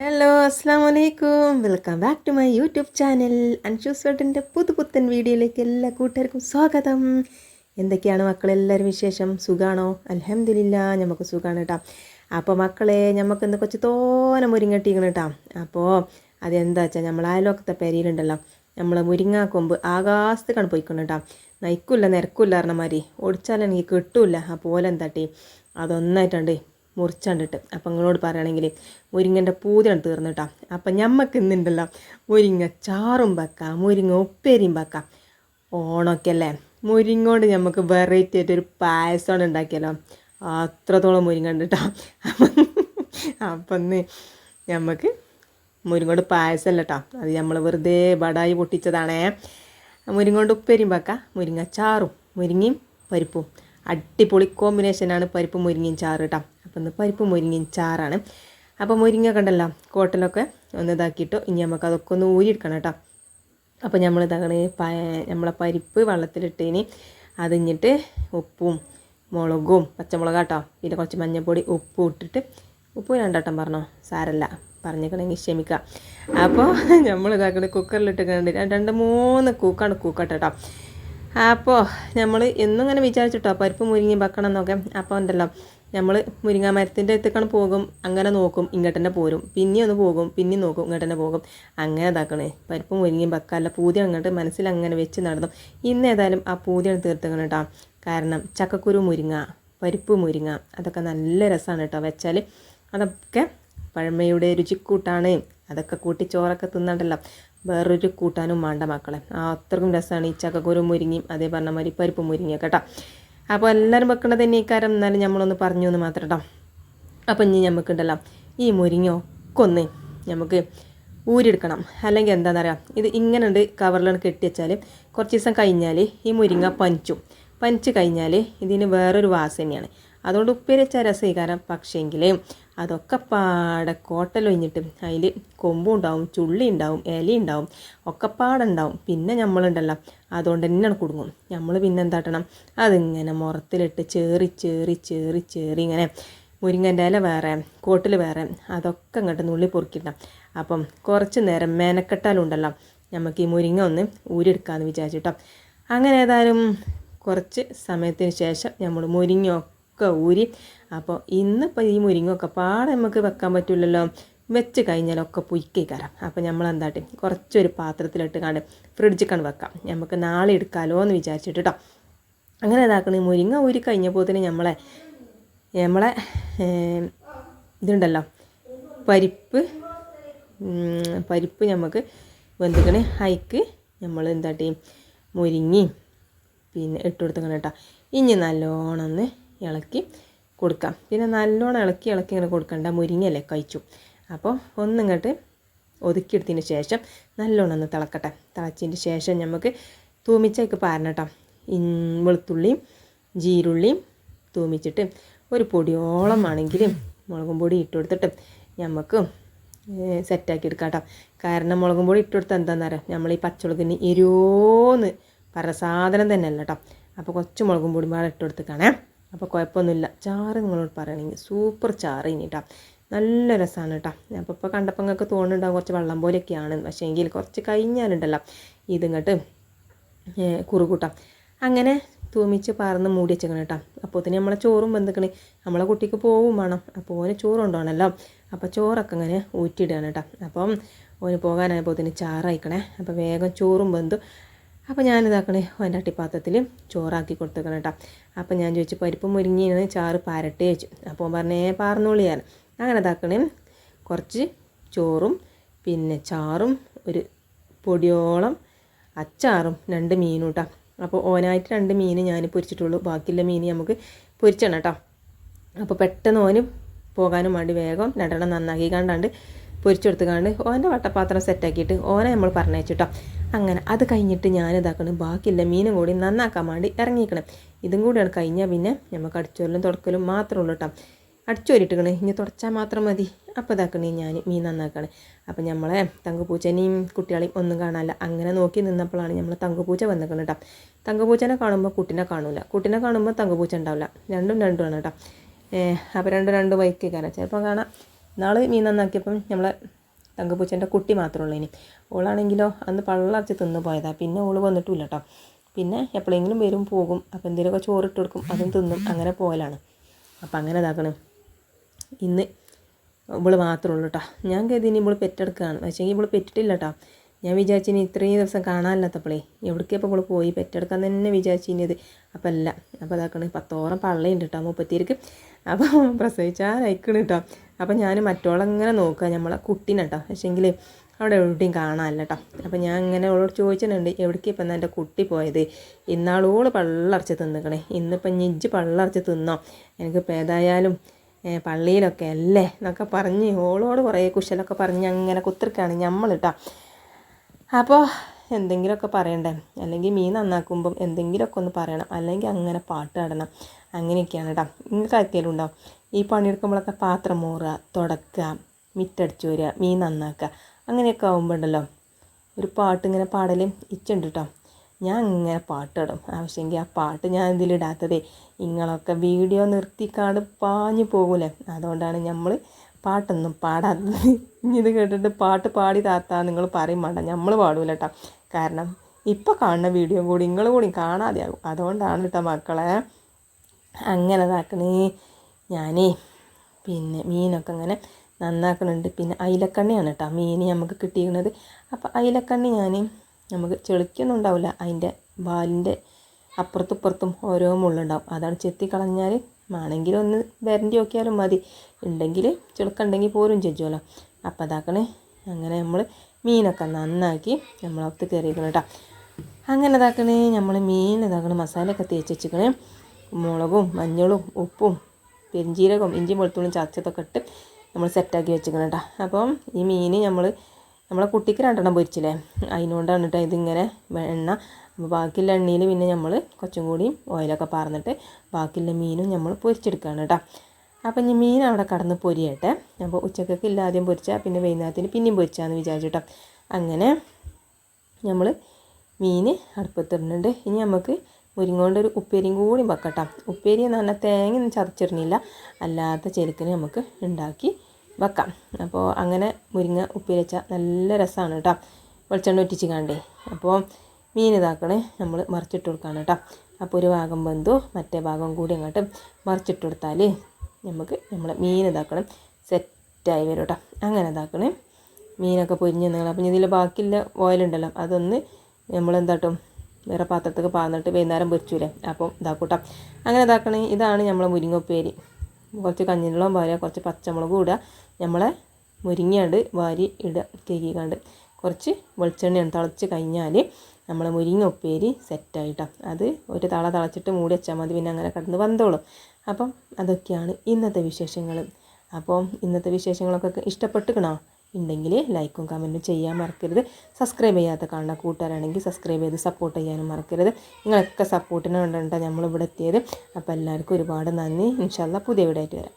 Hello അസ്സാം വലൈക്കും welcome back to my YouTube channel Anshu's വേട്ടിന്റെ പുതുപുത്തൻ വീഡിയോയിലേക്ക് എല്ലാ കൂട്ടുകാർക്കും സ്വാഗതം. എന്തൊക്കെയാണ് മക്കളെല്ലാവരും വിശേഷം? സുഖാണോ? അലഹമില്ല നമുക്ക് സുഖമാണ് കേട്ടോ അപ്പോൾ മക്കളെ നമുക്ക് ഇന്ന് കുറച്ച് തോന മുരിങ്ങട്ടിക്കണം കേട്ടോ അപ്പോൾ അതെന്താ വെച്ചാൽ നമ്മൾ അയലോക്കത്തെ പെരിയിലുണ്ടല്ലോ. നമ്മൾ മുരിങ്ങാക്കൊമ്പ് ആകാശത്തേക്കാണ് പോയിക്കണം കേട്ടോ നയിക്കില്ല നിരക്കില്ല പറഞ്ഞ മാതിരി ഒടിച്ചാലെനിക്ക് കിട്ടില്ല അപ്പോൾ ഓല എന്താട്ടി അതൊന്നായിട്ടുണ്ട് മുറിച്ചാണ്ടിട്ട്. അപ്പം നിങ്ങളോട് പറയുകയാണെങ്കിൽ മുരിങ്ങന്റെ പൂതിയാണ് തീർന്നിട്ടാ. അപ്പം ഞമ്മക്ക് ഇന്നുണ്ടല്ലോ മുരിങ്ങ ചാറും വെക്കാം മുരിങ്ങ ഉപ്പേരിയും വെക്കാം ഓണമൊക്കെ അല്ലേ? മുരിങ്ങ കൊണ്ട് നമുക്ക് വെറൈറ്റി ആയിട്ട് ഒരു പായസമാണ് ഉണ്ടാക്കിയല്ലോ അത്രത്തോളം മുരിങ്ങ ഉണ്ട് കേട്ടോ അപ്പം ഇന്ന് നമുക്ക് മുരിങ്ങോട് പായസമല്ല കേട്ടോ അത് നമ്മൾ വെറുതെ ബടായി പൊട്ടിച്ചതാണേ. മുരിങ്ങോണ്ട് ഉപ്പേരിയും വെക്കാം മുരിങ്ങ ചാറും മുരിങ്ങയും പരിപ്പും. അടിപൊളി കോമ്പിനേഷനാണ് പരിപ്പും മുരിങ്ങയും ചാറ് കേട്ടോ അപ്പം പരിപ്പ് മുരിങ്ങയും ചാറാണ്. അപ്പോൾ മുരിങ്ങ കണ്ടല്ലോ കോട്ടലൊക്കെ ഒന്ന് ഇതാക്കിയിട്ട് ഇനി നമുക്ക് അതൊക്കെ ഒന്ന് ഊരിയെടുക്കണം കേട്ടോ. അപ്പോൾ നമ്മൾ ഇതാണ് നമ്മളെ പരിപ്പ് വെള്ളത്തിലിട്ടതിന് അതിഞ്ഞിട്ട് ഉപ്പും മുളകും പച്ചമുളക് കേട്ടോ പിന്നെ കുറച്ച് മഞ്ഞൾപ്പൊടി ഉപ്പും ഇട്ടിട്ട് ഉപ്പ് രണ്ടട്ടം പറഞ്ഞോ സാരല്ല പറഞ്ഞേക്കണമെങ്കിൽ ക്ഷമിക്കുക അപ്പോൾ നമ്മൾ ഇതാക്കണേ കുക്കറിലിട്ട് കണ്ട് രണ്ട് മൂന്ന് കൂക്കാണ് കൂക്കട്ടെ കേട്ടോ അപ്പോൾ നമ്മൾ എന്നും ഇങ്ങനെ വിചാരിച്ചിട്ടോ പരിപ്പ് മുരിങ്ങി വെക്കണം എന്നൊക്കെ അപ്പോൾ ഉണ്ടല്ലോ നമ്മൾ മുരിങ്ങാ മരത്തിന്റെ അടുത്തേക്കാണ് പോകും അങ്ങനെ നോക്കും ഇങ്ങോട്ട് തന്നെ പോരും. പിന്നെ ഒന്ന് പോകും പിന്നെ നോക്കും ഇങ്ങോട്ട് തന്നെ പോകും. അങ്ങനെ ഇതാക്കണേ. പരിപ്പ് മുരിങ്ങയും വെക്കാല്ല പൂതി അങ്ങോട്ട് മനസ്സിൽ അങ്ങനെ വെച്ച് നടന്നു. ഇന്ന് ഏതായാലും ആ പൂതിയാണ് തീർത്തേക്കണം കേട്ടോ കാരണം ചക്കക്കുരു മുരിങ്ങ പരിപ്പ് മുരിങ്ങ അതൊക്കെ നല്ല രസമാണ് കേട്ടോ വെച്ചാൽ അതൊക്കെ പഴമയുടെ രുചിക്കൂട്ടാണ്. അതൊക്കെ കൂട്ടി ചോറൊക്കെ തിന്നണ്ടല്ലോ. വേറൊരു കൂട്ടാനും വേണ്ട മക്കളെ. അത്രക്കും രസമാണ് ഈ ചക്കക്കുരു മുരിങ്ങയും അതേ പറഞ്ഞ മാതിരി പരിപ്പ് മുരിങ്ങ കേട്ടോ അപ്പോൾ എല്ലാവരും വെക്കണത് തന്നെ ഇക്കാരം എന്നാലും നമ്മളൊന്ന് പറഞ്ഞു എന്ന് മാത്രം കേട്ടോ അപ്പം ഇനി നമുക്കുണ്ടല്ലോ ഈ മുരിങ്ങ ഒക്കെ ഒന്ന് നമുക്ക് ഊരിയെടുക്കണം. അല്ലെങ്കിൽ എന്താണെന്ന് അറിയാം ഇത് ഇങ്ങനെ ഉണ്ട് കവറിലാണ് കെട്ടി വെച്ചാൽ കുറച്ച് ദിവസം കഴിഞ്ഞാൽ ഈ മുരിങ്ങ പഞ്ചും പഞ്ച് കഴിഞ്ഞാൽ ഇതിന് വേറൊരു വാസനയാണ്. അതുകൊണ്ട് ഉപ്പേരി വെച്ചാൽ രസീകാരം പക്ഷേങ്കിൽ അതൊക്കെ പാടെ കോട്ടലൊഴിഞ്ഞിട്ട് അതിൽ കൊമ്പും ഉണ്ടാവും ചുള്ളി ഉണ്ടാവും ഇല ഉണ്ടാവും ഒക്കെ പാടുണ്ടാവും. പിന്നെ നമ്മളുണ്ടല്ലോ അതുകൊണ്ട് തന്നെയാണ് കുടുങ്ങും. നമ്മൾ പിന്നെ എന്താട്ടണം? അതിങ്ങനെ മുറത്തിലിട്ട് ചേറി ചേറി ചേറി ചേറി ഇങ്ങനെ മുരിങ്ങന്റെ ഇല വേറെ കോട്ടിൽ വേറെ അതൊക്കെ അങ്ങോട്ട് നുള്ളി പൊറുക്കിട്ടാം അപ്പം കുറച്ച് നേരം മെനക്കെട്ടാലുണ്ടല്ലോ നമുക്ക് ഈ മുരിങ്ങ ഒന്ന് ഊരിയെടുക്കാമെന്ന് വിചാരിച്ചിട്ടോ. അങ്ങനെ ഏതായാലും കുറച്ച് സമയത്തിന് ശേഷം നമ്മൾ മുരിങ്ങയൊക്കെ ഊരി. അപ്പോൾ ഇന്നിപ്പോൾ ഈ മുരിങ്ങൊക്കെ പാടെ നമുക്ക് വെക്കാൻ പറ്റില്ലല്ലോ വെച്ച് കഴിഞ്ഞാലൊക്കെ പുയ്ക്കേക്കാരം അപ്പോൾ നമ്മൾ എന്താട്ടെ കുറച്ചൊരു പാത്രത്തിലിട്ട് കണ്ട് ഫ്രിഡ്ജിൽ കണ്ട് വെക്കാം. നമുക്ക് നാളെ എടുക്കാമല്ലോ എന്ന് വിചാരിച്ചിട്ട് കേട്ടോ അങ്ങനെ ഇതാക്കണേ. മുരിങ്ങ ഊരി കഴിഞ്ഞപ്പോൾ തന്നെ നമ്മളെ നമ്മളെ ഇതുണ്ടല്ലോ. പരിപ്പ് പരിപ്പ് നമുക്ക് വെന്തിക്കണേ. ഹൈക്ക് നമ്മൾ എന്താട്ടി? മുരിങ്ങി പിന്നെ ഇട്ട് കൊടുത്തിക്കണം കേട്ടോ ഇനി നല്ലോണം ഒന്ന് ഇളക്കി കൊടുക്കാം. പിന്നെ നല്ലോണം ഇളക്കി ഇളക്കി ഇങ്ങനെ കൊടുക്കണ്ട മുരിങ്ങയല്ലേ കഴിച്ചു. അപ്പോൾ ഒന്നിങ്ങോട്ട് ഒതുക്കിയെടുത്തതിന് ശേഷം നല്ലോണം ഒന്ന് തിളക്കട്ടെ. തിളച്ചതിന് ശേഷം നമുക്ക് തൂമിച്ചേക്ക് പാരണട്ടോ വെളുത്തുള്ളിയും ജീരുള്ളിയും തൂമിച്ചിട്ട് ഒരു പൊടിയോളം ആണെങ്കിൽ മുളകും പൊടി ഇട്ട് കൊടുത്തിട്ട് നമുക്ക് സെറ്റാക്കി എടുക്കാം കേട്ടോ. കാരണം മുളകും പൊടി ഇട്ട് കൊടുത്താൽ എന്താണെന്നറിയാം നമ്മൾ ഈ പച്ചമുളകിന് എരിയോന്ന് പറഞ്ഞ സാധനം തന്നെ അല്ല കേട്ടോ. അപ്പോൾ കുറച്ച് മുളകും പൊടി പാടെ ഇട്ട് കൊടുത്തേക്കാണേ. അപ്പോൾ കുഴപ്പമൊന്നുമില്ല. ചാറ് നിങ്ങളോട് പറയണമെങ്കിൽ സൂപ്പർ ചാറ് ഇനി കേട്ടോ നല്ല രസമാണ് കേട്ടോ അപ്പോൾ ഇപ്പോൾ കണ്ടപ്പോൾ നിങ്ങൾക്ക് തോന്നുന്നുണ്ടാവും കുറച്ച് വെള്ളം പോലെയൊക്കെയാണ്. പക്ഷേ എങ്കിൽ കുറച്ച് കഴിഞ്ഞാലുണ്ടല്ലോ ഇതിങ്ങോട്ട് കുറുകൂട്ടാം. അങ്ങനെ തൂമിച്ച് പറന്ന് മൂടി വെച്ചേക്കണം കേട്ടോ അപ്പോൾ തന്നെ നമ്മളെ ചോറും ബന്ധുക്കണേ നമ്മളെ കുട്ടിക്ക് പോവും വേണം. അപ്പോൾ ഓന് ചോറ് കൊണ്ടുപോകണമല്ലോ അപ്പോൾ ചോറൊക്കെ അങ്ങനെ ഊറ്റിയിടുകയാണ് കേട്ടോ അപ്പം ഓന് പോകാനായപ്പോൾ തന്നെ ചാറായിക്കണേ. അപ്പോൾ വേഗം ചോറും വെന്തു. അപ്പോൾ ഞാനിതാക്കണേ എന്റെ അട്ടിപ്പാത്രത്തിൽ ചോറാക്കി കൊടുത്തേക്കണം കേട്ടോ അപ്പോൾ ഞാൻ ചോദിച്ചു പരിപ്പ് മുരിങ്ങിയാണ് ചാറ് പാരട്ടേ വെച്ചു അപ്പോൾ പറഞ്ഞേ പാർന്നോളിയാണ് അങ്ങനെ ഇതാക്കണേ കുറച്ച് ചോറും പിന്നെ ചാറും ഒരു പൊടിയോളം അച്ചാറും രണ്ട് മീനും കേട്ടോ അപ്പോൾ ഓനായിട്ട് രണ്ട് മീൻ ഞാൻ പൊരിച്ചിട്ടുള്ളൂ. ബാക്കിയുള്ള മീൻ നമുക്ക് പൊരിച്ചണം കേട്ടോ അപ്പോൾ പെട്ടെന്ന് ഓന് പോകാനും വേണ്ടി വേഗം രണ്ടെണ്ണം നന്നാക്കി കണ്ടാണ്ട് പൊരിച്ചെടുത്തുകാണ്ട് ഓന്റെ വട്ടപാത്രം സെറ്റാക്കിയിട്ട് ഓനെ നമ്മൾ പറഞ്ഞയച്ചിട്ടോ. അങ്ങനെ അത് കഴിഞ്ഞിട്ട് ഞാൻ ഇതാക്കണം ബാക്കിയുള്ള മീനും കൂടി നന്നാക്കാൻ വേണ്ടി ഇറങ്ങിക്കണം. ഇതും കൂടിയാണ് കഴിഞ്ഞാൽ പിന്നെ നമുക്ക് അടിച്ചോരലും തുടക്കലും മാത്രമേ ഉള്ളൂ കേട്ടോ അടിച്ചോരിട്ടിക്കണേ ഇനി തുടച്ചാൽ മാത്രം മതി. അപ്പോൾ ഇതാക്കണേ ഞാൻ മീൻ നന്നാക്കണേ. അപ്പം നമ്മളെ തങ്കപ്പൂച്ചനെയും കുട്ടികളെയും ഒന്നും കാണാനില്ല. അങ്ങനെ നോക്കി നിന്നപ്പോഴാണ് നമ്മൾ തങ്കപ്പൂച്ച വന്നിക്കണം കേട്ടോ തങ്കപ്പൂച്ചനെ കാണുമ്പോൾ കുട്ടിനെ കാണില്ല കുട്ടിനെ കാണുമ്പോൾ തങ്കപ്പൂച്ച ഉണ്ടാവില്ല. രണ്ടും രണ്ടുമാണ് കേട്ടോ അപ്പോൾ രണ്ടും രണ്ടും ബൈക്ക് കാരണം ചിലപ്പോൾ കാണാം. നാളെ മീൻ നന്നാക്കിയപ്പം നമ്മളെ തങ്കപ്പൂച്ചന്റെ കുട്ടി മാത്രമേ ഉള്ളൂ ഇനി. ഓളാണെങ്കിലോ അന്ന് പള്ളറച്ച് തിന്നു പോയതാണ് പിന്നെ ഓൾ വന്നിട്ടില്ല കേട്ടോ പിന്നെ എപ്പോഴെങ്കിലും വരും പോകും. അപ്പോൾ എന്തെങ്കിലുമൊക്കെ ചോറിട്ട് കൊടുക്കും അതും തിന്നും. അങ്ങനെ പോകലാണ് അപ്പം അങ്ങനെ ഇതാക്കണം. ഇന്ന് ഇവൾ മാത്രമേ ഉള്ളൂ കേട്ടോ ഞാൻ കരുതി ഇനി ഇവൾ പെറ്റെടുക്കുകയാണ്. പക്ഷേ ഇവൾ പെറ്റിട്ടില്ല കേട്ടോ ഞാൻ വിചാരിച്ചു ഇനി ഇത്രയും ദിവസം കാണാനില്ലാത്തപ്പോളേ എവിടേക്കപ്പോൾ നമ്മൾ പോയി? പെറ്റെടുക്കാൻ തന്നെ വിചാരിച്ചിരുന്നത് അപ്പം അല്ല അപ്പോൾ അതാക്കണേ പത്തോളം പള്ളയുണ്ട് കേട്ടോ മുപ്പത്തിരിക്ക് അപ്പോൾ പ്രസവിച്ചാൽ അയക്കണ് കേട്ടോ. അപ്പോൾ ഞാൻ മറ്റോളങ്ങനെ നോക്കുക നമ്മളെ കുട്ടീനെ കേട്ടോ. പക്ഷേങ്കിൽ അവിടെ എവിടെയും കാണാനില്ല കേട്ടോ. അപ്പോൾ ഞാൻ ഇങ്ങനെ അവളോട് ചോദിച്ചിട്ടുണ്ട് എവിടേക്ക് ഇപ്പം എന്റെ കുട്ടി പോയത്? ഇന്നാളോട് പള്ളറച്ച് തിന്നിക്കണേ. ഇന്നിപ്പം ഞെജ്ജ് പള്ളറച്ച് തിന്നോ? എനിക്കിപ്പോൾ ഏതായാലും പള്ളിയിലൊക്കെ അല്ലേ? എന്നൊക്കെ പറഞ്ഞ് ഓളോട് കുറേ കുശലൊക്കെ പറഞ്ഞ് അങ്ങനെ കുത്തിരിക്കാണ് നമ്മൾ കേട്ടോ. അപ്പോൾ എന്തെങ്കിലുമൊക്കെ പറയണ്ടേ? അല്ലെങ്കിൽ മീൻ നന്നാക്കുമ്പം എന്തെങ്കിലുമൊക്കെ ഒന്ന് പറയണം. അല്ലെങ്കിൽ അങ്ങനെ പാട്ട് പാടണം. അങ്ങനെയൊക്കെയാണ് കേട്ടോ നിങ്ങൾക്ക് ആക്കിയാലും ഉണ്ടാവും ഈ പണിയെടുക്കുമ്പോഴൊക്കെ പാത്രം മൂറുക തുടക്കുക മിറ്റടിച്ചു വരിക മീൻ നന്നാക്കുക. അങ്ങനെയൊക്കെ ആകുമ്പോണ്ടല്ലോ ഒരു പാട്ട് ഇങ്ങനെ പാടലും ഇച്ചുണ്ട് കേട്ടോ ഞാൻ ഇങ്ങനെ പാട്ടിടും ആവശ്യമെങ്കിൽ ആ പാട്ട് ഞാൻ ഇതിലിടാത്തതേ. നിങ്ങളൊക്കെ വീഡിയോ നിർത്തിക്കാണ്ട് പാഞ്ഞു പോകൂലേ. അതുകൊണ്ടാണ് നമ്മൾ പാട്ടൊന്നും പാടാത്തത് ഇനി ഇത് കേട്ടിട്ട് പാട്ട് പാടി താത്താ നിങ്ങൾ പറയും വേണ്ട നമ്മൾ പാടൂല കേട്ടോ കാരണം ഇപ്പോൾ കാണുന്ന വീഡിയോ കൂടി നിങ്ങൾ കൂടി കാണാതെയാകും. അതുകൊണ്ടാണ് കേട്ടോ മക്കളെ അങ്ങനെ ഇതാക്കണേ. ഞാനേ പിന്നെ മീനൊക്കെ അങ്ങനെ നന്നാക്കണുണ്ട്. പിന്നെ അയിലക്കണ്ണിയാണ് കേട്ടോ മീൻ നമുക്ക് കിട്ടിയിരുന്നത് അപ്പോൾ അയിലക്കണ്ണി ഞാൻ നമുക്ക് ചെളിക്കൊന്നും ഉണ്ടാവില്ല അതിന്റെ വാലിന്റെ അപ്പുറത്തും ഇപ്പുറത്തും ഓരോ മുള്ളുണ്ടാവും. അതാണ് ചെത്തി കളഞ്ഞാൽ ആണെങ്കിൽ ഒന്ന് വരണ്ടി നോക്കിയാലും മതി. ഉണ്ടെങ്കിൽ ചുളുക്കുണ്ടെങ്കിൽ പോരും ചെജ്ജുമല്ലോ അപ്പം അതാക്കണേ അങ്ങനെ നമ്മൾ മീനൊക്കെ നന്നാക്കി നമ്മളകത്ത് കയറിയിരിക്കണം കേട്ടോ അങ്ങനെ ഇതാക്കണേ. നമ്മൾ മീൻ ഇതാക്കണേ. മസാലയൊക്കെ തേച്ച് വെച്ചിക്കണേ മുളകും മഞ്ഞളും ഉപ്പും പെരിഞ്ചീരകവും ഇഞ്ചി വെളുത്തുള്ളിയും ചതച്ചതൊക്കെ ഇട്ട് നമ്മൾ സെറ്റാക്കി വെച്ചിരിക്കണം കേട്ടോ അപ്പം ഈ മീൻ നമ്മൾ നമ്മളെ കുട്ടിക്ക് രണ്ടെണ്ണം പൊരിച്ചില്ലേ? അതിനോണ്ടാണ് കേട്ടോ ഇതിങ്ങനെ എണ്ണ അപ്പോൾ ബാക്കിയുള്ള എണ്ണയിൽ പിന്നെ നമ്മൾ കുറച്ചും കൂടിയും ഓയിലൊക്കെ പാർന്നിട്ട് ബാക്കിയുള്ള മീനും നമ്മൾ പൊരിച്ചെടുക്കുകയാണ് കേട്ടോ. അപ്പം ഇനി മീൻ അവിടെ കടന്ന് പൊരിയട്ടെ. അപ്പോൾ ഉച്ചക്കൊക്കെ ഇല്ല ആദ്യം പൊരിച്ചാൽ പിന്നെ വൈകുന്നേരത്തിന് പിന്നെയും പൊരിച്ചാന്ന് വിചാരിച്ചു കേട്ടോ. അങ്ങനെ നമ്മൾ മീൻ അടുപ്പത്തിടുന്നുണ്ട്. ഇനി നമുക്ക് മുരിങ്ങോണ്ട് ഒരു ഉപ്പേരിയും കൂടി വെക്കട്ടാം ഉപ്പേരി എന്ന് പറഞ്ഞാൽ തേങ്ങ ചതച്ചിടുന്നില്ല. അല്ലാത്ത ചെരുക്കിന് നമുക്ക് ഉണ്ടാക്കി വെക്കാം. അപ്പോൾ അങ്ങനെ മുരിങ്ങ ഉപ്പേരി വെച്ചാൽ നല്ല രസമാണ് കേട്ടോ. വെളിച്ചെണ്ണ ഒറ്റിച്ച് കണ്ടേ. അപ്പോൾ മീൻ ഇതാക്കണേ നമ്മൾ മറിച്ചിട്ട് കൊടുക്കുകയാണ് കേട്ടോ. അപ്പോൾ ഒരു ഭാഗം വെന്തു മറ്റേ ഭാഗം കൂടി അങ്ങോട്ട് മറിച്ചിട്ട് കൊടുത്താൽ നമുക്ക് നമ്മൾ മീൻ ഇതാക്കണം. സെറ്റായി വരും കേട്ടോ. അങ്ങനെ ഇതാക്കണേ. മീനൊക്കെ പൊരിഞ്ഞ് നിങ്ങൾ അപ്പം ഇതിൽ ബാക്കിയുള്ള ഓയിലുണ്ടല്ലോ അതൊന്ന് നമ്മൾ എന്താട്ടും വേറെ പാത്രത്തൊക്കെ പാർന്നിട്ട് വൈകുന്നേരം പൊരിച്ചൂലേ. അപ്പം ഇതാക്കൂട്ടാം അങ്ങനെ ഇതാക്കണേ. ഇതാണ് നമ്മളെ മുരിങ്ങപ്പേരി. കുറച്ച് കഞ്ഞിവെള്ളം വാരുക കുറച്ച് പച്ചമുളകും ഇടുക. നമ്മളെ മുരിങ്ങാണ്ട് വാരി ഇടുക കേക്കിക്കാണ്ട്. കുറച്ച് വെളിച്ചെണ്ണയാണ് തിളച്ച് കഴിഞ്ഞാൽ നമ്മൾ മുരിങ്ങ ഉപ്പേരി സെറ്റായിട്ടാണ് അത് ഒരു തള തിളച്ചിട്ട് മൂടി വെച്ചാൽ മതി പിന്നെ അങ്ങനെ കിടന്ന് വന്നോളും. അപ്പം അതൊക്കെയാണ് ഇന്നത്തെ വിശേഷങ്ങൾ അപ്പം ഇന്നത്തെ വിശേഷങ്ങളൊക്കെ ഇഷ്ടപ്പെട്ടുക്കണോ? ഉണ്ടെങ്കിൽ ലൈക്കും കമന്റും ചെയ്യാൻ മറക്കരുത്. സബ്സ്ക്രൈബ് ചെയ്യാത്ത കാണുന്ന കൂട്ടുകാരാണെങ്കിൽ സബ്സ്ക്രൈബ് ചെയ്ത് സപ്പോർട്ട് ചെയ്യാനും മറക്കരുത്. നിങ്ങളൊക്കെ സപ്പോർട്ടിന് വേണ്ടിയിട്ടാണ് നമ്മളിവിടെ എത്തിയത്. അപ്പോൾ എല്ലാവർക്കും ഒരുപാട് നന്ദി. ഇൻഷാല്ല പുതിയ വീടായിട്ട് വരാം.